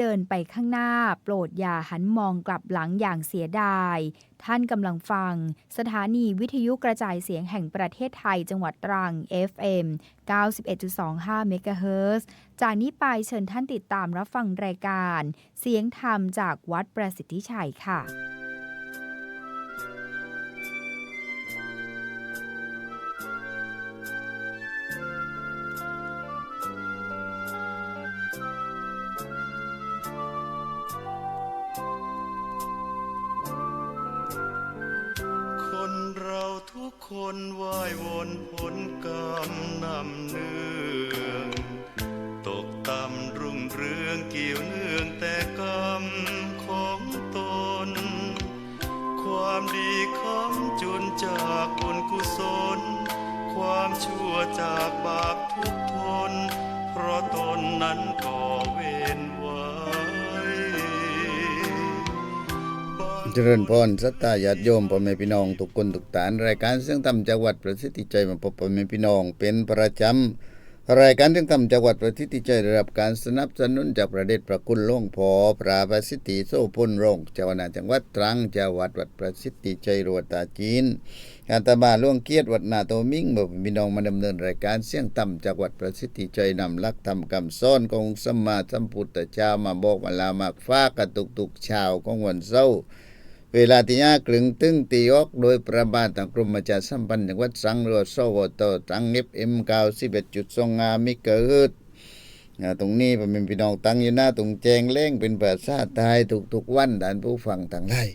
เดินไปข้างหน้าโปรดอย่าหันมองกลับหลังอย่างเสียดาย ท่านกำลังฟัง สถานีวิทยุกระจายเสียงแห่งประเทศไทยจังหวัดตรัง FM 91.25เมกะเฮิรตซ์จากนี้ไปเชิญท่านติดตามรับฟังรายการ เสียงธรรมจากวัดประสิทธิชัยค่ะ นว่ายวนผลกรรมนำเนืองตกต่ำรุ่งเรืองเกี่ยวเนื่องแต่กรรมของตน ความดีคำจุนจากบุญกุศล ความชั่วจากบาปทุกทน เพราะตนนั้นก่อเว เจริญพรสัตตาญาติโยมพ่อแม่พี่น้องทุกคนทุกฐาน รายการเสียงธรรมจังหวัดประสิทธิใจมาพบพ่อแม่พี่น้องเป็นประจำรายการเสียงธรรมจังหวัดประสิทธิใจได้รับการสนับสนุนจากประเดชพระคุณหลวงพ่อพระประสิทธิโสพลรงเจ้าคณะจังหวัดตรังเจ้าวัดวัดประสิทธิใจรวตาจีนอาตมาหล่วงเกียรติวัดนาโตมิงบอกพี่น้องมาดำเนินรายการเสียงธรรมจังหวัดประสิทธิใจนำลักธรรมคำสอนของสมมาสัมพุทธเจ้ามาบอกมาลามากฟ้ากระตุกตุกชาวของวันเสาร์ เวลาที่ยากลึงตึงตีออกโดยประบาททางกรมประชาสัมพันธ์จังหวัดสังหรือสวตตังเอฟเอ็มเก้าสิบเอ็ดจุดสองงามิเกิดอ่าตรงนี้ผมเป็นพี่น้องตั้งอยู่หน้าตรงแจงเล่งเป็นภาษาไทยทุกๆวันด่านผู้ฟังทั้งหลาย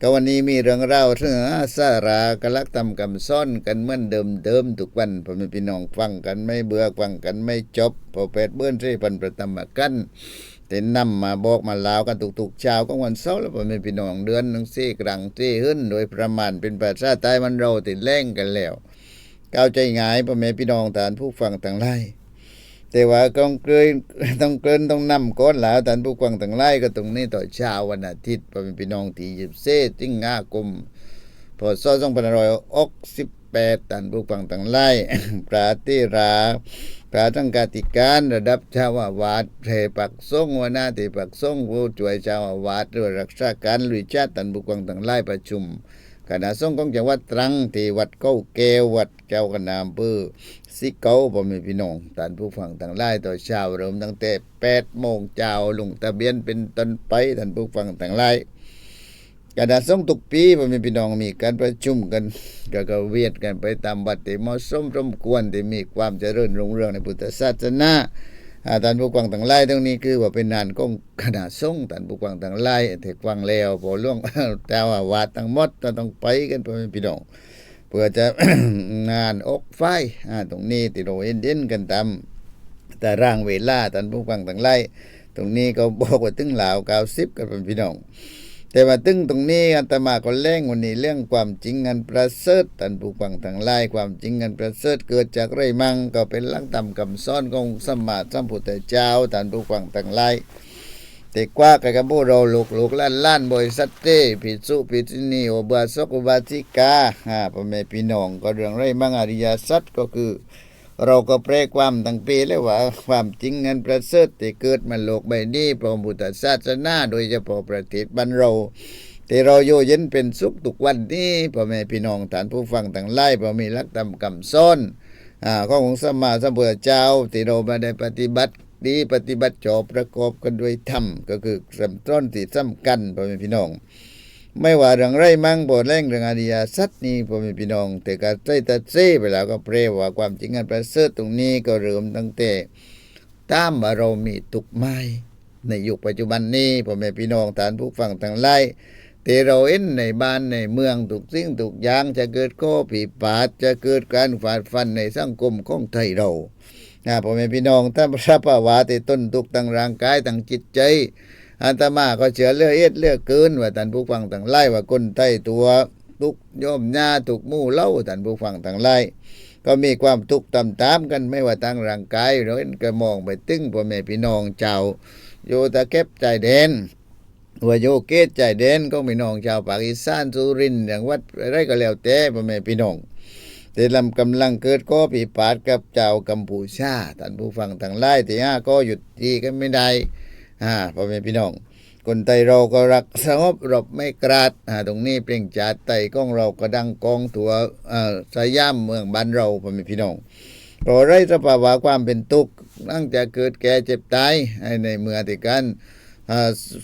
ก็วันนี้มีเรื่องเล่าเรื่องอาสารากลักทำกำซ่อนกันเหมือนเดิมเดิมทุกวันผมเป็นพี่น้องฟังกันไม่เบื่อฟังกันไม่จบพอแปดเบื้อนที่พันประตมกัน แต่นำมาบอกมาลาวกันทุกๆเช้าของวันเสาร์แล้วผมเป็นพี่น้องเดือนหนึ่งสี่ครั้งที่ขึ้น โดยประมาณเป็นภาษาใต้มันเราติดแรงกันแล้วก้าวใจหงายพ่อแม่พี่น้องฐานผู้ฟังต่างไล่แต่ว่าต้องเกยต้องเกินต้องนำก้อนแล้วฐานผู้ฟังต่างไล่ก็ตรงนี้ต่อเช้าวันอาทิตย์พ่อแม่พี่น้องที่ยิบเซติ้งงากลมพอซอสองพันร้อยอกสิบ แปดฐานผู้ฟังต่างไล่ปราติราพระทั้งกาติการระดับเจ้าอาวาสเพปักสงวน้าที่ปักสงผู้ช่วยเจ้าอาวาสหรือรักษาการลุยชาติตันบุกวังต่างไล่ประชุมคณะสงฆ์ของจังหวัดตรังที่วัดเก้าแก้ววัดเจ้าคณะอำเภอสิเกาพ่อแม่พี่น้องท่านผู้ฟังต่างไล่ต่อเช้าเริ่มตั้งแต่8โมงเช้าลงทะเบียนเป็นต้นไปท่านผู้ฟังต่างไล่ คณะสงทุกปีพ่อแม่พี่น้องมีการประชุมกันก็ก็เวียนกันไปตามวัดที่เหมาะสมสมควรที่มีความเจริญรุ่งเรืองในพุทธศาสนาอ่าท่านผู้ฟังต่างหลายตรงนี้คือว่าเป็นงานของคณะสงฆ์ท่านผู้ฟังต่างหลายที่ฟังแล้วพอล่วงเจ้าอาวาสทั้งหมดต้องไปกันพ่อแม่พี่น้องเพื่อจะงานอกไฟอ่าตรงนี้ที่เรเห็นเด่นกันตามแต่ร่างเวลาท่านผู้ฟังต่างหลายตรงนี้ก็บอกว่าถึงหลาว90กันพ่อแม่พี่น้อง แต่ว่าตึงตรงนี้อาตมาก็เล่งวันนี้เรื่องความจริงอันประเสริฐท่านผู้ฟังทั้งหลายความจริงอันประเสริฐเกิดจากไรมังก็เป็นหลักธรรมคำสอนของสมมาสัมพุทธเจ้าท่านผู้ฟังทั้งหลายแต่กว่ากับกับพวกเราลูกลูกล้านล้านบริษัทเต้ผิดสุผิดนีโอบาสกุบาสิกาฮ่าพ่อแม่พี่น้องก็เรื่องไรมังอริยสัจก็คือ เราก็แปลความตั้งปีแล้วว่า ความจริงนั้นประเสริฐที่เกิดมาโลกใบนี้พระพุทธศาสนาโดยเฉพาะประเทศบ้านเราที่เราอยู่เย็นเป็นสุขทุกวันนี้พ่อแม่พี่น้องฐานผู้ฟังต่างไล่พอมีหลักธรรมคำซ้อนอ่าขององสมมาสัมพุทธเจ้าที่เรามาได้ปฏิบัติดีปฏิบัติจอบประกอบกันด้วยธรรมก็คือสำต้นที่สำคัญพ่อแม่พี่น้อง ไม่ว่าเรื่องไรมั่งบ่แรงเรื่องอริยสัจนี่พ่อแม่พี่น้องแต่การใจตัดเซ่ไปแล้วก็เปรว่าความจริงอันประเสริฐตรงนี้ก็เริ่มตั้งแต่ตามว่าเรามีตุกไม้ในยุคปัจจุบันนี้พ่อแม่พี่น้องฐานผู้ฟังทั้งหลายแต่เราเห็นในบ้านในเมืองทุกสิ่งทุกยางจะเกิดข้อผิดพลาดจะเกิดการฝาดฟันในสังคมของไทยเรานะพ่อแม่พี่น้องถ้าพระภาวะที่ต้นทุกข์ทางร่างกายทางจิตใจ อาตมาก็เชื่อเลือเอ็ดเลือเกินว่าท่านผู้ฟังต่างไล่ว่าคนไทยตัวทุกข์โยมหน้าถูกมู่เล่าท่านผู้ฟังต่างไล่ก็มีความทุกข์ตามๆกันไม่ว่าทางร่างกายเราเห็นก็มองไปตึงพ่อแม่พี่น้องเจ้าโยตะเก็บใจแดนว่าโยเกตใจแดนก็พี่น้องชาวปากีสานสุรินทร์อย่างวัดอะไรก็แล้วแต่พ่อแม่พี่น้องแต่ลำกำลังเกิดก็ปีปาดกับเจ้ากัมพูชาท่านผู้ฟังต่างไล่ที่ห้าก็หยุดทีกันไม่ได้ อ่าพ่อแม่พี่น้อง คนไทยเราก็รักสงบรบไม่กราดอ่าตรงนี้เปล่งจัดไตก้องเราก็ดังกองตัวอ่าสยามเมืองบ้านเราพ่อแม่พี่น้องเพราะไรสภาวะความเป็นทุกข์ตั้งจะเกิดแก่เจ็บตายในเมื่อที่กัน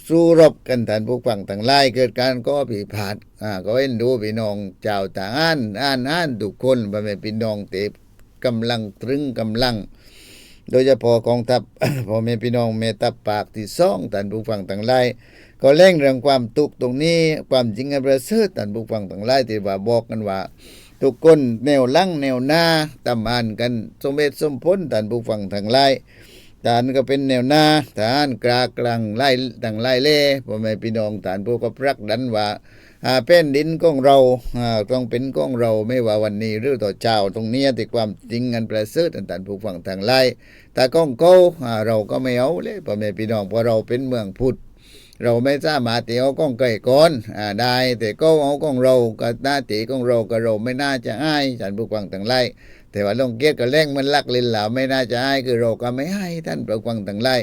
สู้รบกันฐานผู้ฟังต่างไล่เกิดการก็ผิดพลาดอ่าก็เอ็นดูพี่น้องเจ้าต่างอ่านอ่านอ่านทุกคนพ่อแม่พี่น้องเตบกำลังตรึงกำลัง โดยเฉพาะกองทัพพ่อแม่พี่น้องเมตาปากที่ซ่องท่านผู้ฟังต่างไล่ก็เร่งเรื่องความทุกข์ตรงนี้ความจริงอันประเสริฐท่านผู้ฟังต่างไล่ที่ว่าบอกกันว่าทุกคนแนวลังแนวหน้าตำอ่านกันสมเด็จสมพลท่านผู้ฟังทั้งหลายทหารก็เป็นแนวหน้าทหารกลางกลางไล่ต่างไล่เล่พ่อแม่พี่น้องทหารผู้ก็พรักดันว่า แผ่นดินของเราอาต้องเป็นของเราไม่ว่าวันนี้หรือต่อเจ้าตรงนี้ยที่ความจริงอันประเสริฐท่านผู้ฟังทั้งหลายแต่ก้องเขาอ่าเราก็ไม่เอาเลยพ่อแม่พี่น้องเพราะเราเป็นเมืองพุทธเราไม่สามารถเอาก้องไก่ก้อนอาได้แต่ก็เอาก้องเราก็หน้าตีของเราก็เราไม่น่าจะให้ท่านผู้ฟังทั้งหลายแต่ว่าลงเกียรก็แรงมันลักลินเหล่าไม่น่าจะให้คือเราก็ไม่ให้ท่านผู้ฟังทั้งหลาย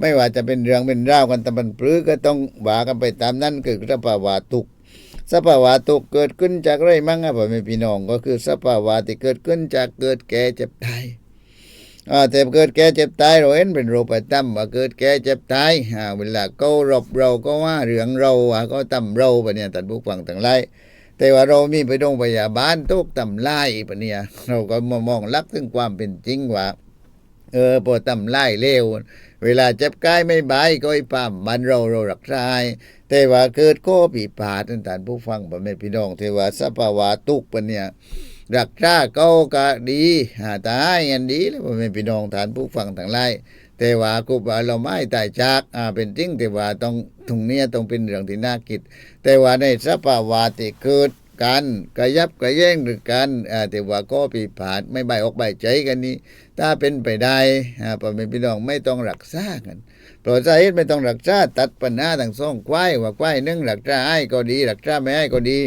ไม่ว่าจะเป็นเรื่องเป็นราวกันตะบันปรือก็ต้องว่ากันไปตามนั้นคือสภาวะทุก สภาวะทุกเกิดขึ้นจากอะไรมั่งอะพ่อแม่พี่น้องก็คือสภาวะที่เกิดขึ้นจากเกิดแก่เจ็บตายอ่าแต่เกิดแก่เจ็บตายเราเห็นเป็นรูปธรรมว่าเกิดแก่เจ็บตายอ่าเวลาเขารบเราก็ว่าเรื่องเราว่าก็ตำเราปะเนี่ยตัดบุกฟังต่างไรแต่ว่าเรามีไปโรงพยาบาลทุกตำไล่ปะเนี่ยเราก็มามองลักถึงความเป็นจริงว่า เออพอตำไล่เลวเวลาเจ็บกายไม่บายก็ไอ้ปามมันเราเรารักษาให้แต่ว่าเกิดข้อปีพาดนั่นท่านผู้ฟังบ่แม่พี่น้องเทว่าสภาวะทุกปะเนี่ยรักษาเขาก็ดีหาตายอันดีแล้วพ่แม่พี่น้องฐานผู้ฟังทั้งหลายแต่ว่ากูว่าเราไม่ตายจากอ่าเป็นจริงแต่ว่าต้องตรงเนี้ยต้องเป็นเรื่องที่น่าคิด แต่ว่าในสภาวะที่เกิด การกระยับกระแย่งหรือการแต่ว่าก็ปีผาดไม่ใบออกใบใจกันนี้ ถ้าเป็นไปได้พ่อแม่พี่น้องไม่ต้องรักษากันเพราะสาเหตุไม่ต้องรักษาตัดปัญหาทั้งสองควายว่าควายนึ่งรักษาให้ก็ดีรักษาไม่ให้ก็ดี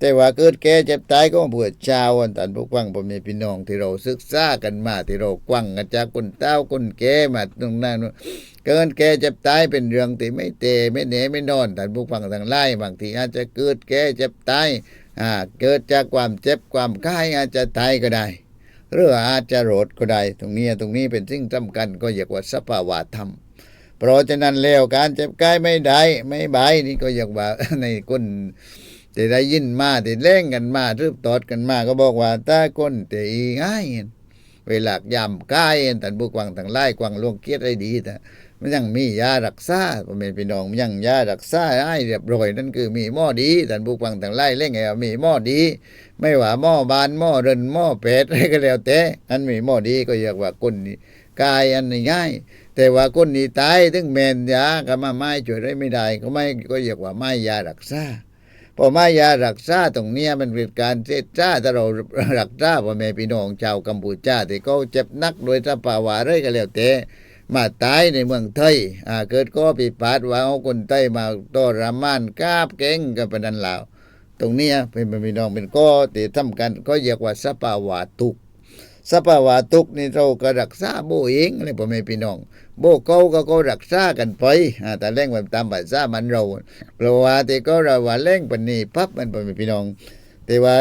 แต่ว่าเกิดแก่เจ็บตายก็เพื่อชาวอันตันพวกวังพ่อแม่พี่น้องที่เราศึกษากันมาที่เรากวังกันจากคนเต้าคนแก่มาตรงนั้นเกินแก่เจ็บตายเป็นเรื่องที่ไม่เตะไม่เหนไม่นอนแต่พวกฟังทางไล่บางทีอาจจะเกิดแก่เจ็บตาย เกิดจากความเจ็บความไข้อาจจะตายก็ได้หรืออาจจะโรดก็ได้ ตรงนี้ตรงนี้เป็นสิ่งสำคัญก็เรียกว่าสภาวะธรรม เพราะฉะนั้นแล้วการเจ็บกายไม่ได้ไม่บายนี่ก็อยากว่าในคนที่ได้ยินมาที่เล่งกันมารืบตอดกันมาก็บอกว่าถ้าคนที่ง่ายเวลายำกายแต่บุกวังต่างไล่กวังลวงเกียรติได้ดีแต่ มันยังมียารักษาพ่อแม่พี่น้องมันยังยารักษาให้เรียบร้อยนั่นคือมีหม้อดีแต่บุกวังต่างไล่เล่งไงมีหม้อดี ไม่ว่าหม้อบานหม้อเรินหม้อเป็ดอะไรก็แล้วแต่อันมีหม้อดีก็เรียกว่าคนนี้กายอันง่ายแต่ว่าคนนี้ตายถึงแมนยาก็มาไม่ช่วยได้ไม่ได้ ก็ไม่ก็เรียกว่าไม่ยารักษาพอไม่ยารักษาตรงเนี้ยมันเป็นการเจ็บจ้าถ้าเรารักษาพ่อแม่พี่น้องชาวกัมพูชาที่เขาเจ็บนักโดยสภาวะอะไรก็แล้วแต่ มาตายในเมืองไทยอ่าเกิดก็ปีปาดว่าเอาคนไทยมาต้อรามานกาบเก่งกันเป็นนันลาวตรงนี้เป็นพี่น้องเป็นก็ที่ทำกันก็เรียกว่าสภาวะทุกข์สภาวะทุกข์นี่เราก็รักษาโบเองเลยพ่อแม่พี่น้อง โบเขาก็ก็รักษากันไปแต่เร่งแบบตามภาษามันเราเพราะว่าที่ก็เราว่าเร่งปนนี้ปั๊บมันพ่อแม่พี่น้อง แต่ว่า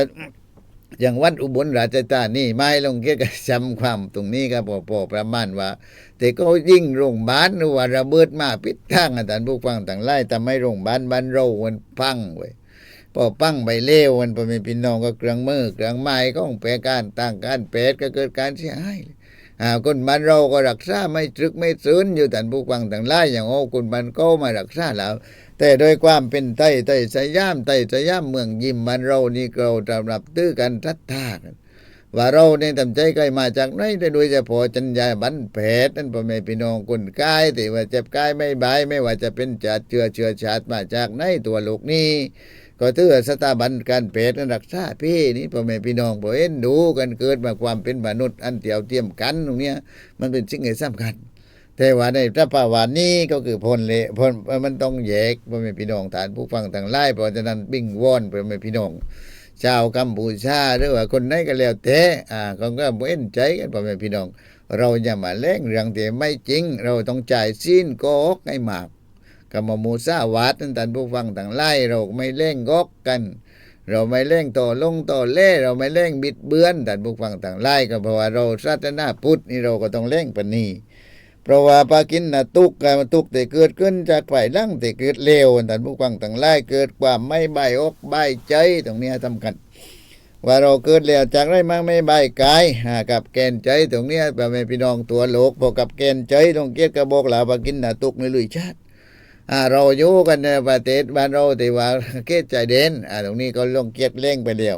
อย่างวัดอุบลราชธานีไม่ลงเกี่ยวกับจำความตรงนี้ครับพอพอประมาณว่า แต่ก็ยิ่งโรงพยาบาลว่าระเบิดมาปิดทางอาจารย์ผู้ฟังต่างไล่ทำให้โรงพยาบาลบ้านเรามันพังเว้ยพอปั้งใบเลี้ยวมันพอมีพี่น้องก็เครื่องมือเครื่องไม้ก็แปรการต่างการแปดก็เกิดการเสียหายเลย คนบ้านเราก็รักษาไม่ตรึกไม่ซื้นอยู่แต่ผู้ฟังต่างไล่อย่างโอ้คนบ้านก็มารักษาแล้ว แต่โดยความเป็นไทยไทยสยามไทยสยามเมืองยิมบ้านเรานี่เราจะรับตื้อกันทัดทากันว่าเราเนี่ยทำใจใครมาจากไหนแต่โดยเฉพาะจัญญาบันแผดนั่นพ่อแม่พี่น้องคนกายที่ว่าเจ็บกายไม่บายไม่ว่าจะเป็นจัดเชื้อเชื้อชาติมาจากไหนตัวลูกนี้ ก็ถือสถาบันการแพทย์นั้นรักษาพี่นี่พ่อแม่พี่น้องบ่เห็นดูกันเกิดมาความเป็นมนุษย์อันเดียวเทียมกันตรงเนี้ยมันเป็นสิ่งที่สำคัญแต่ว่าในพระภาวะนี้ก็คือพ้นเละพ้นมันต้องแยกพ่อแม่พี่น้องฐานผู้ฟังต่างไล่เพราะฉะนั้นบิ่งวอนพ่อแม่พี่น้องชาวกัมพูชาหรือว่าคนไหนก็แล้วแต่อ่าเขาก็บ่เห็นใจกันพ่อแม่พี่น้อง เราอย่ามาเล่งเรื่องที่ไม่จริง เราต้องจ่ายสิ้นกหกให้มาก กรรมมูซาวัดนั่นท่านผู้ฟังต่างไล่เราไม่เล่งกกกัน เราไม่เล่งต่อลงต่อเล่เราไม่เล่งบิดเบือนท่านผู้ฟังต่างไล่ก็เพราะว่าเราศาสนาพุทธนี่เราก็ต้องเล่งปานนีเพราะว่าปากินนะตุกกมาตุกแต่เกิดขึ้นจากฝ่ายล่างแต่เกิดเลวท่านผู้ฟังต่างไล่เกิดความไม่ใบอกใบใจตรงนี้สำคัญว่าเราเกิดแล้วจากไรมั่งไม่ใบกายหากับแกนใจตรงนี้ยพ่อแม่พี่น้องตัวโลกพอกับแกนใจต้องเกียรกระบอกหลาปากินนะตุกในลุยชาติ เราอยู่กันในประเทศบ้านเราแต่ว่าเกตใจเด่นอ่าตรงนี้ก็ลงเกียรเล่งไปเดียว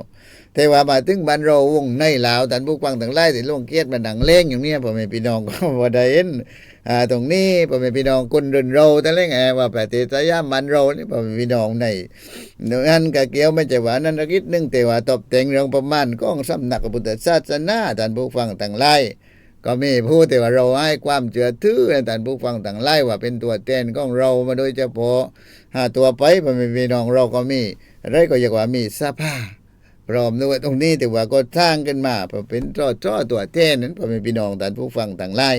แต่ว่ามาถึงบ้านเราวงในลาวท่านผู้ฟังทั้งหลายที่ลงเกียรมันดังเล่งอย่างเนี้ยพ่อแม่พี่น้องก็ว่าได้เห็นอ่าตรงนี้พ่อแม่พี่น้องคนเดินเราแต่เล่งแอว่าประเทศสยามมันเรานี่พ่อแม่พี่น้องในนั่นก็เกี่ยวไม่ใช่ว่านั่นนิดนึงแต่ว่าตบแต่งเรื่องประมาณของสำนักพระพุทธศาสนาท่านผู้ฟังทั้งหลาย ก็มีผู้แต่ว่าเราให้ความเชื่อถือในท่านผู้ฟังต่างไล่ว่าเป็นตัวแทนของเรามาโดยเฉพาะหาตัวไปพ่อแม่พี่น้องเราก็มีอะไรก็อยากว่ามีสภาพร้อมด้วยตรงนี้แต่ว่าก็สร้างกันมาเพื่อเป็นจ้อจ้อตัวแทนนั้นพอม่พี่น้องท่านผู้ฟังต่างไล่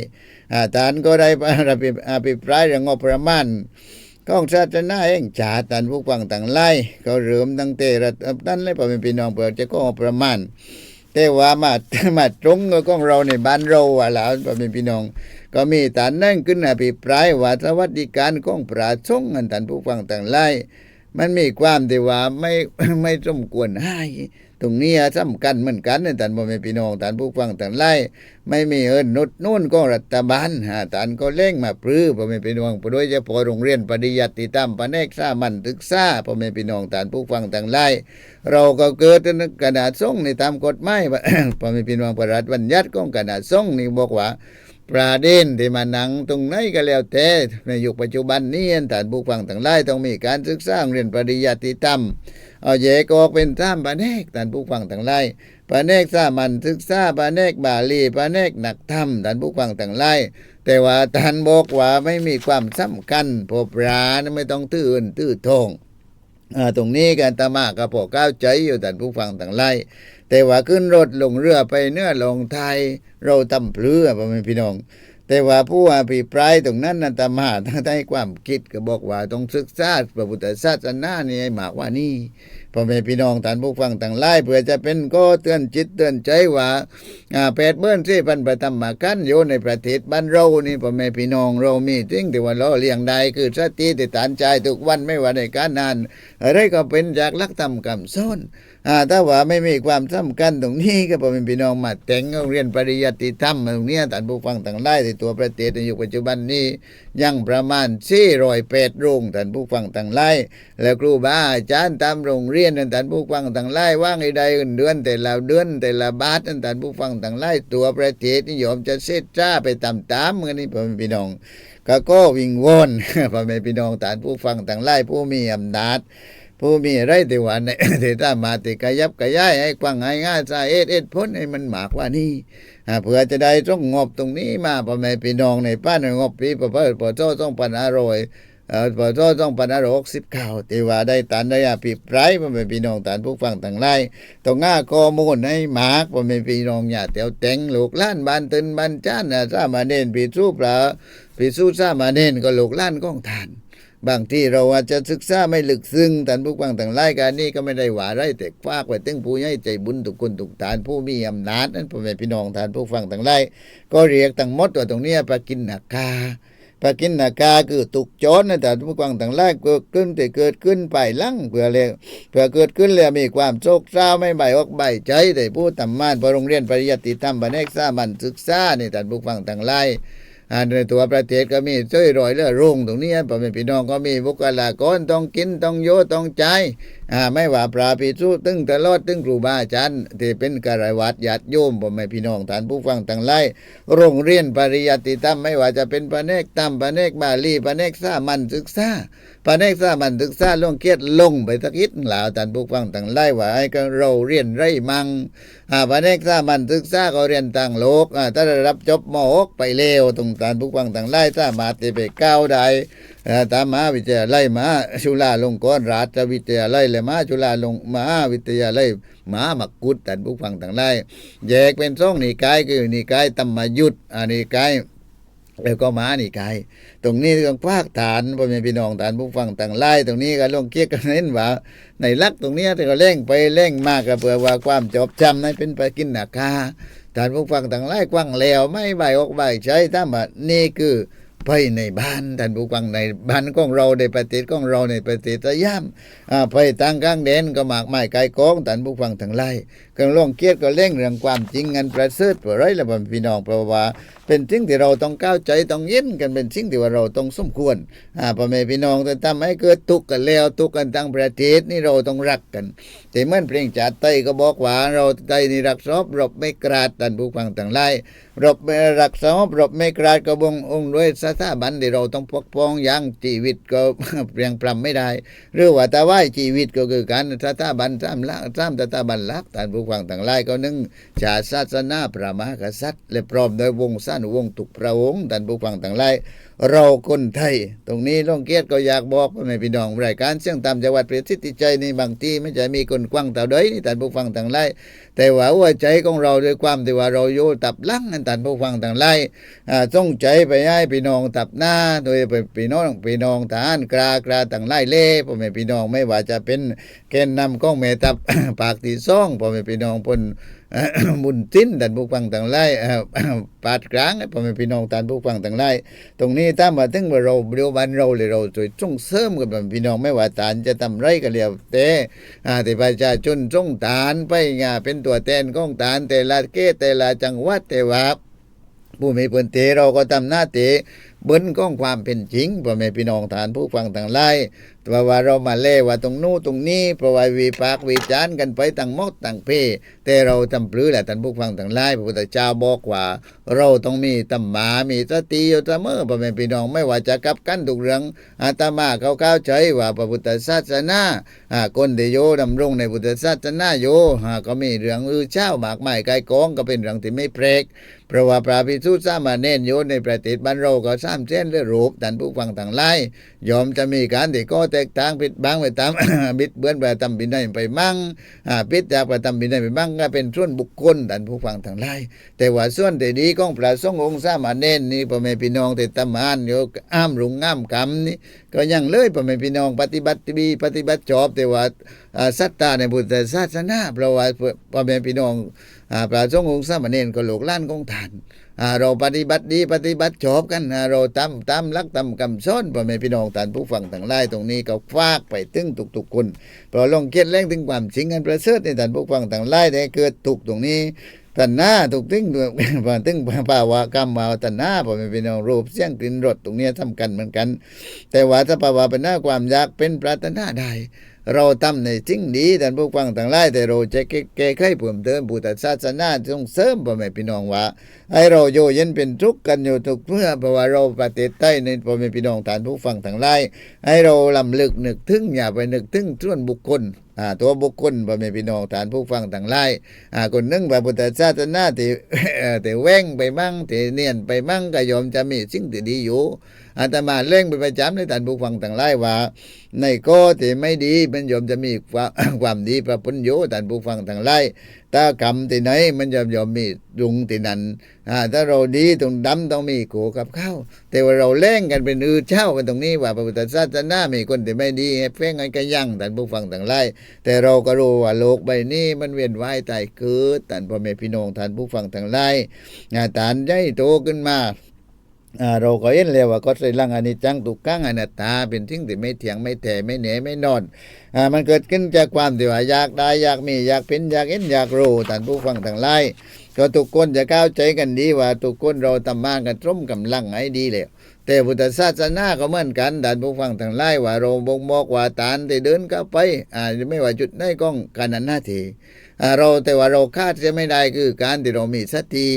อาท่านก็ได้อภิอภิปรายเรื่องงบประมาณของศาสนาแห่งชาติท่านผู้ฟังต่างไล่ก็เริ่มตั้งแต่ระดับนั้นเลยพ่อแม่พี่น้องเปิดจะก็งบประมาณ แต่ว่ามามาตรงกับของเราในบ้านเราว่าแล้วพ่อแม่พี่น้อง ก็มีฐานนั่งขึ้นอภิปรายว่าสวัสดิการของประชงฆ์อันท่านผู้ฟังต่างไล่มันมีความที่ว่าไม่ไม่สมควรให้ ตรงนี้สำคัญเหมือนกันนะท่านพ่แม่พี่น้องท่านผู้ฟังต่างไล่ไม่มีเอินนุดนู่นก็รัฐบาลฮะท่านก็เร่งมาปรือพ่แม่พี่น้องโดยเฉพาะโรงเรียนปริยัติธรรมปแนกสามันศึกษาพ่แม่พี่น้องท่านผู้ฟังต่างไล่เราก็เกิดในกระดาษส่งในตามกฎหมายพอมีพี่น้องประรัฐบัญญัติของกระดาษส่งนี่บอกว่า ประเด็นที่มานังตรงไหนก็แล้วแต่ในยุคปัจจุบันนี้ท่านผู้ฟังต่างหลายต้องมีการศึกษาเรียนปริยัติธรรมเอาแยกออกเป็นสามปะแนกท่านผู้ฟังต่างหลายปะแนกสามัญศึกษาปะแนกบาลีปะแนกหนักธรรมท่านผู้ฟังต่างหลายแต่ว่าท่านบอกว่าไม่มีความสำคัญพบรานไม่ต้องตื่นตื้อทง ตรงนี้กันตามากับพอก้าวใจอยู่แต่ผู้ฟังต่างไล่แต่ว่าขึ้นรถลงเรือไปเนื้อลงไทยเราตำเพลือพ่อแม่พี่น้อง แต่ว่าผู้อภิปรายตรงนั้นนันตมาทั้งใต้ความคิดก็บอกว่าต้องศึกษาพระพุทธศาสนานี่ยหมากว่านี่ พ่อแม่พี่น้องท่านผู้ฟังต่างไล่เพื่อจะเป็นก็เตือนจิตเตือนใจว่าอ่าแปดเบิ้นสี่พันประธรรมกันอยู่ในประเทศบ้านเรานี่พ่อแม่พี่น้องเรามีทิ้งแต่ว่าเราเลี้ยงได้คือสติติฐานใจทุกวันไม่ว่าในการนานอะไรก็เป็นจากลักธรรมคำสอน อ่าถ้าว่าไม่มีความสำคัญตรงนี้ก็พอเป็นพี่น้องมาแต่งโรงเรียนปริยัติธรรมตรงนี้ท่านผู้ฟังต่างได้ในตัวประเทศในยุคปัจจุบันนี้ยังประมาณสี่รอยแปดโรงท่านผู้ฟังต่างไล่แล้วครูบาอาจารย์ตามโรงเรียนตันท่านผู้ฟังต่างไล่ว่างไอ้ใดเงินเดือน แต่ละเดือนแต่ละบาทนั้นท่านผู้ฟังต่างไล่ตัวประเทศนิยมจะเสดจ้าไปตามๆกันนี่พอเป็นพี่น้องก็ก็วิงวอนพ่อแม่พี่น้องฐานผู้ฟังต่างไล่ผู้มีอำนาจ ผู้มีไรต่ว่าในเทตามาติกายับกระย้ายให้กว้างให้ง่ายสาเอ็ดเอ็ดพ้นให้มันหมากว่านี่เพื่อจะได้ต้องงบตรงนี้มาพ่อแม่พี่น้องในป้านงบปีประเพิดปอโจ้ต้องปันอร่อยเอ่อปอโจ้ต้องปันอร่อยหกสิบเก้าต่ว่าได้ตานได้อภิปรายพ่อแม่พี่น้องฐานผู้ฟังต่างไล่ต้องง่าข้อมูลให้หมากพ่อแม่พี่น้องอย่าเตียวแต่งลูกล้านบ้านตึนบ้านจ้านนะสามาเน้นปีสู้เปล่าปีสู้สามาเน้นก็ลูกล้านก้องทาน บางที่เราอาจจะศึกษาไม่ลึกซึ้งท่านผู้ฟังต่างรายการนี้ก็ไม่ได้หวาไรแต่ฝากไว้ถึงผู้ใหญ่ใจบุญทุกคนทุกฐานผู้มีอำนาจนั้นพ่อแม่พี่น้องท่านผู้ฟังต่างรายก็เรียกตั้งหมดว่าตรงนี้ปากินนาคาปากินนาคาคือตุกโจรนะท่านผู้ฟังต่างรายเกิดขึ้นแต่เกิดขึ้นไปลังเพื่อเลยเพื่อเกิดขึ้นแล้วมีความโศกเศร้าไม่ใบอกใบใจแต่ผู้ทำมานพอโรงเรียนปริยัติธรรมบันเอกสามันศึกษาในท่านผู้ฟังต่างราย อ่าในตัวประเทศก็มีช่วยรอยเลือรุ่งตรงนี้พ่อแม่พี่น้องก็มีบุคลากรต้องกินต้องโยต้องใจอ่าไม่ว่าปลาปีสู้ตึงตลอดตึงครูบาอาจารย์ที่เป็นกระวัดญาติโยมพ่อแม่พี่น้องฐานผู้ฟังต่างไล่โรงเรียนปริยัติธรรมไม่ว่าจะเป็นปะเนกตั้มปะเนกบาลีปะเนกสามันศึกษา ปะเนกสามันศึกษาล่วงเกียรติลงไปสักนิดหลาวท่านผู้ฟังต่างไล่ว่าให้ก็เราเรียนไรมังอ่าปเนกสามันศึกษาก็เรียนต่างโลกอ่าถ้าได้รับจบมหกไปเลวตรงการผู้ฟังต่างไล่สามารถที่ไปก้าวได้ตามมหาวิทยาลัยมหาจุฬาลงกรณราชวิทยาลัยและมหาจุฬาลงมหาวิทยาลัยมหามกุฏท่านผู้ฟังทั้งหลายแยกเป็นสองนิกายคือนิกายธรรมยุทธ์อันนิกาย แล้วก็มานิกายตรงนี้ต้องภาคฐานพ่อแม่พี่น้องฐานผู้ฟังต่างไล่ตรงนี้ก็ลงเกียกกันเน้นว่า ในลักตรงนี้ยที่ก็เร่งไปเร่งมากก็เพื่อว่าความจบจำนั้นเป็นไปกินหนักคาฐานผู้ฟังต่างไล่กว้างแล้วไม่ใบออกใบใช้ถ้ามานี่คือไปในบ้านท่านผู้ฟังในบ้านของเราในประเทศของเราในประเทศสยามอ่าไปทางกลางแดนก็หมากไม้ไกลกองท่านผู้ฟังทั้งไล่ กังลงเกียรติก็เร่งเรื่องความจริงเงินประเสริฐเพื่อไรละบ่พี่น้องเพราะว่า เป็นสิ่งที่เราต้องก้าวใจต้องเย็นกันเป็นสิ่งที่ว่าเราต้องสมควรอ่าพ่อแม่พี่น้องแต่ทำให้เกิดทุกข์กันแล้วทุกข์กันทั้งประเทศนี่เราต้องรักกัน แต่เมื่อเพลงจาดไต้ก็บอกว่าเราไต้นี่รักซอบรบไม่กราดท่านผู้ฟังต่างไล่รบไม่รักซอบรบไม่กราดก็บงองค์ด้วยสถาบันที่เราต้องปกป้องอย่างชีวิตก็เปลี่ยงปรำไม่ได้หรือว่าแต่ว่าชีวิตก็คือการสถาบันสามละสามสถาบันลักท่านผู้วังต่างไล่ก็นึ่งชาศาสนาพระมหากษัตริย์ และพร้อมด้วยวงสั้นวงตุกพระองค์ท่านผู้ฟังต่างไล่ เราคนไทย ตรงนี้ล่องเกียรติก็อยากบอกพ่อแม่พี่น้องรายการเสียงตามจังหวัดประสิทธิใจในบางที่ไม่ใช่มีคนกว้างเต่าใดนี่ท่านผู้ฟังต่างไล่แต่ว่าหัวใจของเราด้วยความที่ว่าเราอยู่ตับลังนั่นท่านผู้ฟังต่างไล่อ่าต้องใจไปให้พี่น้องตับหน้า โดยไปพี่น้องพี่น้องทหารกรากราต่างไล่เล่พ่อแม่พี่น้องไม่ว่าจะเป็นแกนนำของแม่ทัพปากที่ซ่องพ่อแม่พี่น้องพน เอ่อบุญจิ้นท่านผู้ฟังต่างไล่เอ่อปาดกลางให้พ่อแม่พี่น้องท่านผู้ฟังต่างไล่ตรงนี้ถ้ามาถึงว่าเราเดียวบันเราเลยเราช่วยส่งเสริมกันพ่อแม่พี่น้องไม่ว่าฐานจะทำไรก็เรียวแต่อ่าแต่ประชาชนส่งฐานไปงาเป็นตัวแทนของฐานแต่ละเกแต่ละจังหวัดแต่ว่าผู้มีพื้นที่เราก็ทำหน้าที่ บิ้นก้องความเป็นจริงพ่อแม่พี่น้องฐานผู้ฟังต่างไล่แต่ว่าเรามาเล่ว่าตรงนู้นตรงนี้เพราะว่าวิพากวิจารณ์กันไปต่างมดต่างเพแต่เราทำปลื้อแหละท่านผู้ฟังต่างไล่พระพุทธเจ้าบอกว่า เราต้องมีตัมมามีสติอยู่เสมอพ่อแม่พี่น้องไม่ว่าจะกับกันทุกเรื่องอาตมาเขาเข้าใจว่าพระพุทธศาสนาอ่าคนที่โยดำรงในพุทธศาสนาโยอ่าก็มีเรื่องอือเช้าหมากไม้ไก่กองก็เป็นเรื่องที่ไม่แปลกเพราะว่าพระภิกษุสามเณรโยนในประเทศบ้านเราก็สามเส้นเรือรูปท่านผู้ฟังต่างไล่ยอมจะมีการที่ก็แตกต่างผิดบางไปตาม บิดเบือนไปตามบินได้ไปมั่งอ่าพิดจากไปตามบินได้ไปมั่งก็เป็นส่วนบุคคลท่านผู้ฟังต่างไล่แต่ว่าส่วนที่ดีของพระสงฆ์องค์สามเณรนี่พ่อแม่พี่น้องที่ตำมานโยอ้ามรุงอ้ามกำนี่ก็ยังเลยพ่อแม่พี่น้องปฏิบัติดีปฏิบัติชอบแต่ว่าอ่าศรัทธาในพุทธศาสนาเพราะว่าพ่อแม่พี่น้องอ่าพระสงฆ์องค์สามเณรก็โลกล้านของฐาน เราปฏิบัติดีปฏิบัติชอบกันเราตามตามรักตามคำสอนพ่อแม่พี่น้องท่านผู้ฟังทั้งหลายตรงนี้ก็ฝากไปถึงทุกๆคนเพราะลองเคิดแรงถึงความจริงอันประเสริฐในท่านผู้ฟังทั้งหลายได้เกิดทุกตรงนี้ตัณหาถูกตึงผ่านตึงภาวะกรรมมาตัณหาพ่อแม่พี่น้องรูปเสียงกลิ่นรสตรงนี้สำคัญเหมือนกัน แต่ว่าถ้าภาวะเป็นหน้าความยากเป็นปรารถนาได้เราทำในสิ่งดีท่านผู้ฟังต่างหลายแต่เราจะแก้ไขเพิ่มเติมพุทธศาสนาส่งเสริมพ่อแม่พี่น้องว่า ให้เราโยเย็นเป็นทุกข์กันอยู่ทุกเมื่อเพราะว่าเราประเทศใต้ในพ่อแม่พี่น้องฐานผู้ฟังต่างหลายให้เราลำลึกนึกถึงอย่าไปนึกถึงส่วนบุคคลอ่าตัวบุคคลพ่อแม่พี่น้องฐานผู้ฟังต่างหลายอ่าคนนึงพระพุทธศาสนาที่เอ่อที่แว่งไปมั่งที่เนียนไปมั่งก็ยอมจะมีสิ่งที่ดีอยู่อาตมาเล่งไปประจำในฐานผู้ฟังต่างหลายว่า ในก็ที่ไม่ดีมันยอมจะมีความความดีประพุนโยท่านผู้ฟังทั้งหลาย ถ้ากรรมที่ไหน มันยอมยอมมีดุงที่นั้นอ่าถ้าเราดีตรงดำต้องมีโขกับข้าวแต่ว่าเราแล่งกันเป็นอือเช่ากันตรงนี้ว่าพระพุทธศาสนามีคนที่ไม่ดีให้เพ่งกันกันยั่งท่านผู้ฟังทั้งหลายแต่เราก็รู้ว่าโลกใบนี้มันเวียนว่ายตายเกิดท่านพ่อแม่พี่น้องท่านผู้ฟังทั้งหลายอ่าฐานใหญ่โตขึ้นมา เราก็เห็นแล้วว่าก็ใส่ลังอันิจจังตุกขังอนัตตาเป็นทิ้งที่ไม่เถียงไม่แถ่ไม่เหนไม่นอนอ่ามันเกิดขึ้นจากความที่ว่าอยากได้อยากมีอยากเป็นอยากเห็นอยากรู้ท่านผู้ฟังทั้งหลายก็ทุกคนจะเข้าใจกันดีว่าทุกคนเราทำมากันตร่มกำลังให้ดีแล้วแต่พุทธศาสนาก็เหมือนกันท่านผู้ฟังทั้งหลายว่าเราบ่งบอกว่าตานที่เดินเข้าไปอ่าไม่ว่าจุดไหนก็การนั้นหน้าที เราแต่ว่าเราคาดจะไม่ได้คือการที่เรามีสติ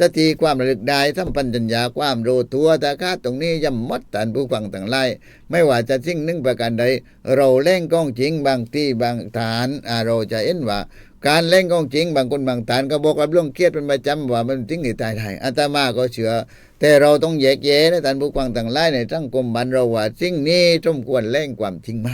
สติความระลึกได้สัมปัญญาความรู้ตัวแต่คาดตรงนี้ย่ำหมดท่านผู้ฟังต่างหลายไม่ว่าจะสิ่งหนึ่งประการใด เราเล่งกล้องจริงบางที่บางฐานเราจะเห็นว่าการเล่นของจริงบางคนบางฐานก็บอกว่าเรื่องเครียดเป็นประจำว่ามันจริงที่ตายได้อาตมาก็เชื่อ แต่เราต้องแยกแยะนะท่านผู้ฟังต่างหลายในสังคมบ้านเราว่าสิ่งนี้สมควรเล่งความจริงไหม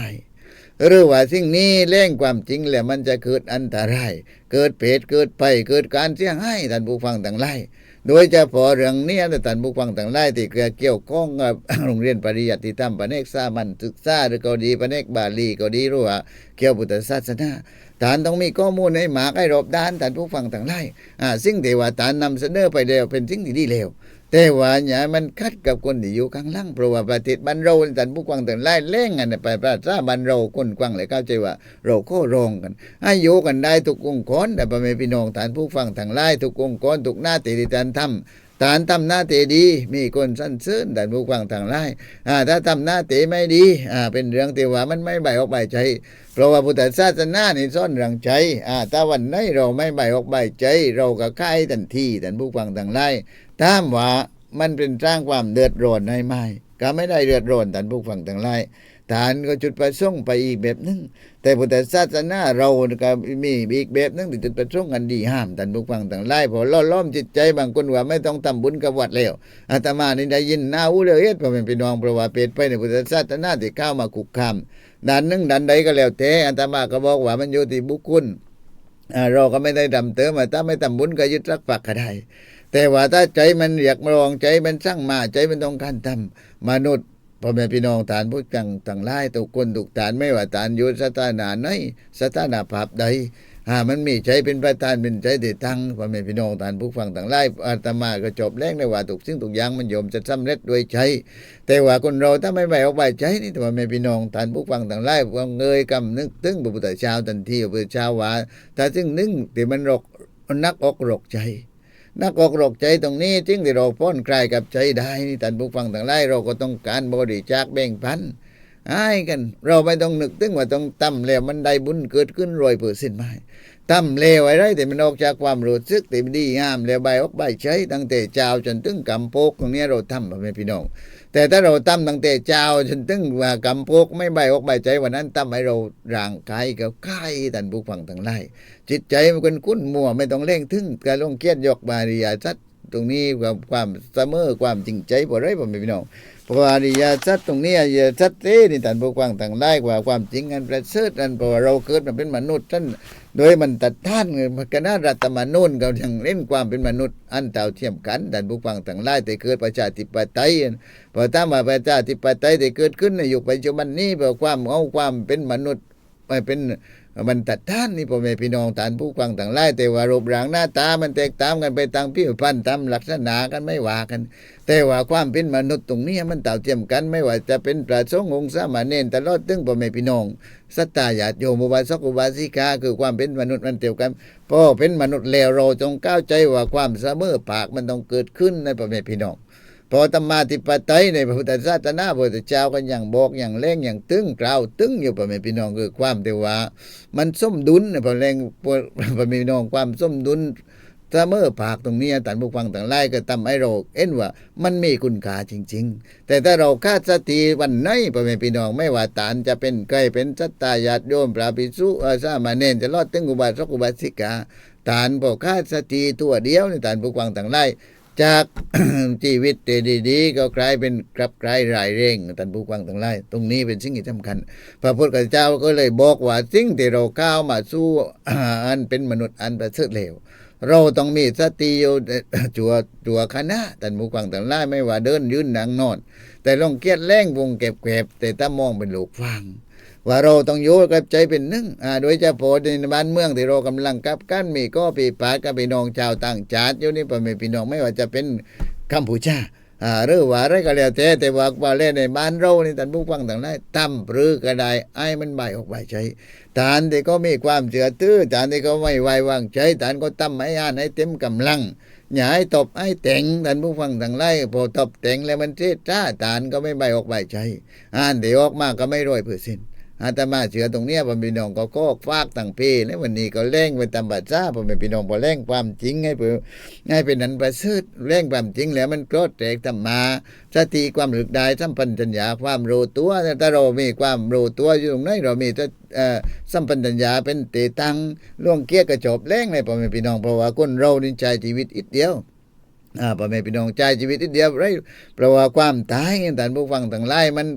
หรือว่าสิ่งนี้เล่งความจริงแล้วมันจะเกิดอันตราย เกิดเพศเกิดไปเกิดการเสียหายท่านผู้ฟังต่างหลายโดยเฉพาะเรื่องนี้ท่านผู้ฟังต่างหลายที่เกี่ยวข้องกับโรงเรียนปริยัติธรรมปะเนกสามัญศึกษาหรือก็ดีปะเนกบาลีก็ดีรือว่าเกี่ยวพุทธศาสนาฐานต้องมีข้อมูลให้หมากให้รอบด้านท่านผู้ฟังต่างหลายอ่าสิ่งเที่ว่าฐานนำเสนอไปแล้วเป็นสิ่งที่ดีแล้ว แต่ว่าอย่ามันคัดกับคนที่อยู่ข้างล่างเพราะว่าประเทศบ้านเราท่านผู้กวางต่างไล่เล่งกันไปประชาบ้านเราคนกวางเลยเข้าใจว่า เราโค้รองกันให้อยู่กันได้ทุกองค์กรแต่พ่อแม่พี่น้องท่านผู้ฟังทางไล่ทุกองค์กรทุกหน้าที่ที่ท่านทำฐานทำหน้าที่ดี มีคนสั้นซื่นท่านผู้ฟังทางไล่อ่าถ้าทำหน้าที่ไม่ดีอ่าเป็นเรื่องที่ว่ามันไม่ใบออกใบใจ เพราะว่าพุทธศาสนานี่ซ่อนรื่องใจอ่าถ้าวันไหนเราไม่ใบออกใบใจ เราก็ค่ายทันทีท่านผู้ฟังทางไล่ ถ้าว่ามันเป็นสร้างความเดือดร้อนให้ไหมก็ไม่ได้เดือดร้อนท่านผู้ฟังทั้งหลายฐานก็จุดประสงค์ไปอีกแบบนึงแต่พุทธศาสนาเราก็มีอีกแบบนึงที่จุดประสงค์กันดีห้ามท่านผู้ฟังทั้งหลายพอล่อล้อมจิตใจบางคนว่าไม่ต้องทำบุญกับวัดแล้วอาตมานี่ได้ยินหน้าอู้เลยเอ็ดพราะเป็นพี่น้องเพราะว่าเปรตไปในพุทธศาสนาที่เข้ามาคุกคามดันนึงดันใดก็แล้วแต่อาตมาก็บอกว่ามันอยู่ที่บุคคลเราก็ไม่ได้ดำเติมาถ้าไม่ทำบุญก็ยึดรักปักก็ได้ แต่ว่าถ้าใจมันอยากมารองใจมันสร้างมาใจมันต้องการทำมนุษย์พ่อแม่พี่น้องฐานผู้จังต่างไล่ตุกคนตุกฐานไม่ว่าฐานยุสถานาไหนสถานาภาพใดหามันมีใจเป็นประธานเป็นใจติดตั้งพ่อแม่พี่น้องฐานผู้ฟังต่างไล่อาตมาก็จบแรกในว่าตุกสิ่งตุกย่างมันโยมจะสำเร็จด้วยใจแต่ว่าคนเราถ้าไม่ไปออกไปใจนี่แต่ว่าแม่พี่น้องฐานผู้ฟังต่างไล่ว่าเงยกำนึกตึงพระพุทธเจ้าทันทีพระพุทธเจ้าว่าถ้าซึ่งนึงที่มันรกนักอกรกใจ นักออกรกใจตรงนี้จึงได้เราพ้นคลายกับใจได้นี่ท่านผู้ฟังทั้งหลายเราก็ต้องการบริจาคแบ่งพันให้กัน เราไม่ต้องนึกถึงว่าต้องตั้มแล้วมันได้บุญเกิดขึ้นรวยเปิดสิ้นไหมตั้มเลวไว้ไรแต่มันออกจากความรู้สึกที่มันดีงามแล้วใบออกใบใช้ตั้งแต่เจ้าจนถึงกำโปกตรงนี้เราทำแบบพี่น้อง แต่ถ้าเราตั้มตั้งแต่เจ้าจนถึงว่ากำโปกไม่ใบออกใบใจวันนั้นตั้มให้เราร่างกายก็ใกล้ท่านบุกฟังทั้งไลายจิตใจมันก็นคุ้นมัวไม่ต้องเร่งถึงการลงเกียรติยกบาริยาชัดตรงนี้ความความเสมอความจริงใจบ่ได้ผมพี่น้อง เพราะว่าอริยาชัดตรงนี้อริยาชัดเต้นี่ท่านผู้ฟังต่างไล่กว่าความจริงอันประเสริฐอันเพราะว่าเราเกิดมาเป็นมนุษย์ท่านโดยมันตัดท่านคณะรัฐมนูญเขายังเล่นความเป็นมนุษย์อันเท่าเทียมกันท่านผู้ฟังต่างไล่แต่เกิดประชาธิปไตยพอถ้ามาประชาธิปไตยที่เกิดขึ้นในยุคปัจจุบันนี้เพราะความเอาความเป็นมนุษย์ไปเป็น มันตัดท่านนี่พ่อแม่พี่น้องฐานผู้ฟังต่างไล่แต่ว่ารูปร่างหน้าตา มันแตกต่างกันไปตามผิวพรรณตามลักษณะกันไม่ว่ากัน แต่ว่าความเป็นมนุษย์ตรงนี้มันเต่าเทียมกันไม่ว่าจะเป็นพระสงฆ์องค์สามเณรตลอดถึงพ่อแม่พี่น้องสัตตาญาติโยมุบาสกุบาสิกาคือความเป็นมนุษย์มันเดียวกันพอเป็นมนุษย์แล้วเราจงก้าวใจว่าความเสมอปากมันต้องเกิดขึ้นในพ่อแม่พี่น้อง พอธรรมาธิปไตยในพระพุทธศาสนาพระพุทธเจ้าก็อย่างบอกอย่างเล่งอย่างตึงกล่าวตึงอยู่พ่อแม่พี่น้องคือความที่ว่า มันสมดุลนะพ่อแรงพ่อแม่พี่น้องความสมดุลเสมอภาคตรงนี้ท่านผู้ฟังต่างไล่ก็ทำให้เราเอ็นว่า มันมีคุณค่าจริง ๆ แต่ถ้าเราคาดสติวันไหนพ่อแม่พี่น้องไม่ว่าตานจะเป็นใครเป็นสัตตาญาติโยมพระภิกษุอาสามาเณรจะรอดถึงอุบาสกอุบาสิกาตานพอคาดสติตัวเดียวในี่ท่านผู้ฟังต่างไล่ จากชีวิตดี ๆ ก็กลายเป็นกลับกลายรายเร่งท่านผู้ฟังทั้งหลายตรงนี้เป็นสิ่งที่สำคัญ พระพุทธเจ้าก็เลยบอกว่าสิ่งที่เราก้าวมาสู้อันเป็นมนุษย์อันประเสริฐเลวเราต้องมีสติอยู่จัวจัวคณะท่านผู้ฟังทั้งหลายไม่ว่าเดินยืนนั่งนอน แต่ลองเกียดแรงวงเก็บเก็บแต่ถ้ามองเป็นลูกฟัง ว่าเราต้องอยู่กับใจเป็นหนึ่งอ่าโดยเฉพาะในบ้านเมืองที่เรากำลังกับกันมีก็ปีปากับพี่น้องชาวต่างชาติอยู่นี่พ่อแม่พี่น้องไม่ว่าจะเป็นกัมพูชาอ่าหรือว่าอะไรก็แล้วแต่แต่ว่าว่าเล่นในบ้านเรานี่ท่านผู้ฟังต่างหลายตั้มปรือก็ได้ไอ้มันใบออกใบใจฐานที่ก็มีความเชื่อตื้อฐานที่ก็ไม่ไว้วางใจฐานก็ตั้มให้อ่านให้เต็มกำลังอย่าให้ตบให้แต่งท่านผู้ฟังต่างไล่พอตบแต่งแล้วมันเจ๊จ้าฐานก็ไม่ใบออกใบใจอ่านเดี๋ยวออกมาก็ไม่ร้อยเปอร์เซ็นต์ อาตมาเชื่อตรงเนี้ยพ่อแม่พี่น้องก็ก็ฟากต่างเพแล้ววันนี้ก็เร่งไปตามบัตรจ้าพ่อแม่พี่น้องพอเร่งความจริงให้เพื่อให้เป็นนันประเสริฐเร่งความจริงแล้วมันก็แตกธรรมาสติความหลึกได้สัมปัญญาความรู้ตัวถ้าเรามีความรู้ตัวอยู่ตรงไหนเรามีแต่เอ่อสัมปัญญาเป็นเตตังล่วงเกี้ยกระจบแรงเลยพ่อแม่พี่น้องเพราะว่าคนเรานี่ใจชีวิตอีกเดียวอ่าพ่อแม่พี่น้องใจชีวิตนิดเดียวไรเพราะว่าความตายท่านผู้ฟังทั้งหลายมัน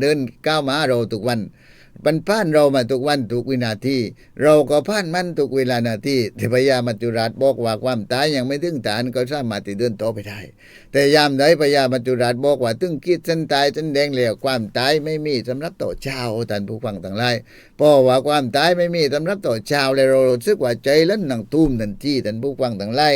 เดินก้าวมาเราทุกวัน มันผ่านเรามาทุกวันทุกวินาที เราก็ผ่านมันทุกเวลานาทีแต่พญามัจจุราชบอกว่าความตายยังไม่ถึงฐานก็สามารถที่เดินต่อไปได้ แต่ยามใดพญามัจจุราชบอกว่าถึงคิดฉันตายฉันแดงแล้วความตายไม่มีสำหรับต่อเช้าท่านผู้ฟังทั้งหลายเพราะว่าความตายไม่มีสำหรับต่อเช้าเลยเราสึกว่าใจลั่นหนังตุ้มทันทีท่านผู้ฟังทั้งหลาย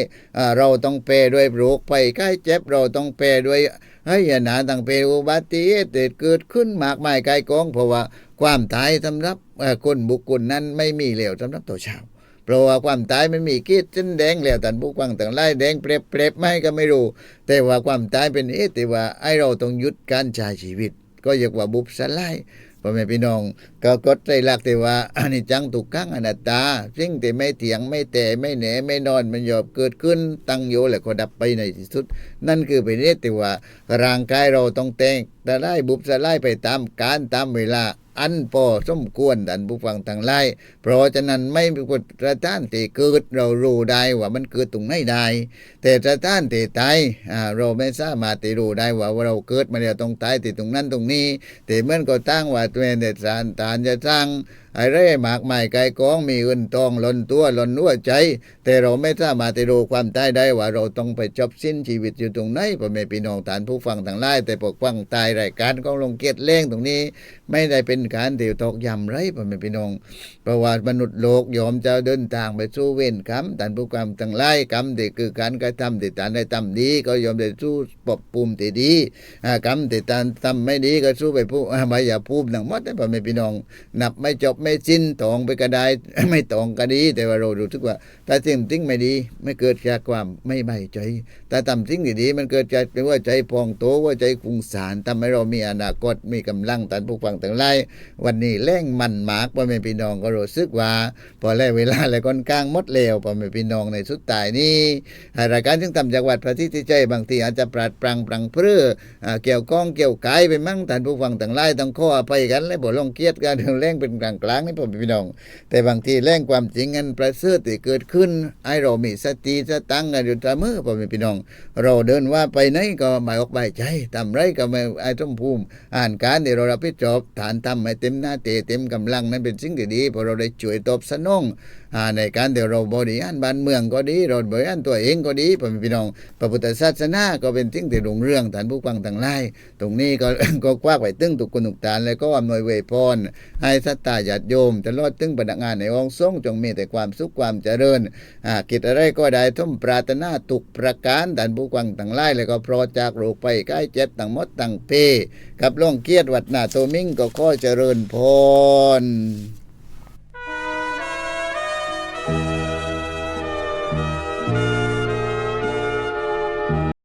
เราต้องเปรด้วยโรคภัยไข้เจ็บเราต้องเปรด้วย ให้ยนาต่างเปรอุบัติเหตุเกิดขึ้นมากมายกายกอง เพราะว่าความตายสำหรับคนบุคคลนั้นไม่มีเหลวสำหรับตัวชาวเพราะว่าความตายมันมีกีดเส้นแดงแล้วแต่ผู้ฟังต่างไล่แดงเปรบเปรบไม่ก็ไม่รู้ แต่ว่าความตายเป็นเหตุว่าไอเราต้องหยุดการใช้ชีวิต ก็เรียกว่าบุบสลาย พ่อแม่พี่น้องก็กดใจรักแต่ว่าอันนี้จังถูกขังอนัตตาสิ่งที่ไม่เถียงไม่แต่ไม่แหนไม่นอนมันหยอบเกิดขึ้นตั้งโยแล้วก็ดับไปในที่สุด นั่นคือเป็นเรื่องที่ว่าร่างกายเราต้องแต่งแต่ได้บุบสลายไปตามการตามเวลา อันพอสมควรดันผู้ฟังทางไล่เพราะฉะนั้นไม่มีกฎประท่านที่เกิดเรารู้ได้ว่ามันเกิดตรงไหนได้ แต่ประท่านที่ตายเราไม่สามารถที่รู้ได้ว่าเราเกิดมาแล้วต้องตายติดตรงนั้นตรงนี้ แต่เมื่อก็ตั้งว่าตัวเองเด็ดสารตานจะสร้าง อะไรมากมายไกลกองมีเงินทองหล่นตัวหล่นหัวใจ แต่เราไม่สามารถที่รู้ความตายได้ว่าเราต้องไปจบสิ้นชีวิตอยู่ตรงไหนพ่อแม่พี่น้องฐานผู้ฟังทั้งหลายแต่ปกฟังตายรายการของลงเกียรติเล่งตรงนี้ ไม่ได้เป็นการเดี่ยวตอกย้ำไรพ่อแม่พี่น้องเพราะว่ามนุษย์โลกยอมจะเดินทางไปสู่เวรกรรมฐานผู้ฟังทั้งหลายกรรมที่คือการกระทำที่ฐานได้ทำดี ก็ยอมได้สู้ปรับปรุงที่ดีกรรมที่ฐานทำไม่ดีก็สู้ไปผู้อาไม่ย่าพูดทั้งมดนะพ่อแม่พี่น้องนับไม่จบไไม่สิ้นตองไปก็ได้ไม่ตองก็ดี แต่ว่าเรารู้สึกว่าถ้าสิ่งทิ้งไม่ดี ไม่เกิดจากความไม่ใบใจ แต่ทำสิ่งดีมันเกิดจากเป็นว่าใจพองโตว่าใจฟุ้งซ่านทำให้เรามีอนาคตมีกำลังตันผู้ฟังทั้งหลายวันนี้แรงมันหมากพ่อแม่พี่น้องก็รู้สึกว่า พอแล้วเวลาแล้วก้นกลางมดแล้วพ่อแม่พี่น้องในสุดตายนี้รายการจึงทำจังหวัดพระทิติใจบางทีอาจจะปราดปรังปรังเพื่อเกี่ยวก้องเกี่ยวกายไปมั่งท่านผู้ฟังทั้งหลายต้องข้ออภัยกันและบ่ลงเกียรติกันเรื่องแรงเป็นกลางลางนี่พ่อแม่พี่น้อง แต่บางทีแรงความจริงอันประเสริฐที่เกิดขึ้นให้เรามีสติสตังกันอยู่เสมอพ่อแม่พี่น้อง เราเดินว่าไปไหนก็ไม่ออกไปใจทำไรก็ไม่ไอ้มภูมิ อ่านการที่เรารับผิดชอบฐานทำให้เต็มหน้าเตเต็มกำลังนั้นเป็นสิ่งที่ดีพราะเราได้ช่วยตอบสนองในการที่เราบริหารบ้านเมืองก็ดีเราบริหารตัวเองก็ดีพ่อแม่พี่น้องพระพุทธศาสนาก็เป็นสิ่งที่รุ่งเรืองฐานผู้ฟังทั้งหลายตรงนี้ก็ก็กว้างไปตึงทุกคนทุกฐานแล้วก็อำนวยเวพรให้สัตตาญาติโยมตลอดถึงพนักงานในองค์ทรงจงมีแต่ความสุขความเจริญกิจอะไรก็ได้ทุ่มปรารถนาทุกประการดันผู้ฟังต่างไล่แล้วก็พรอจากโรคไปใกล้เจ็บต่างมดต่างเพกับล่องเกียรติวัดหน้าโตมิงก็ข้อเจริญพร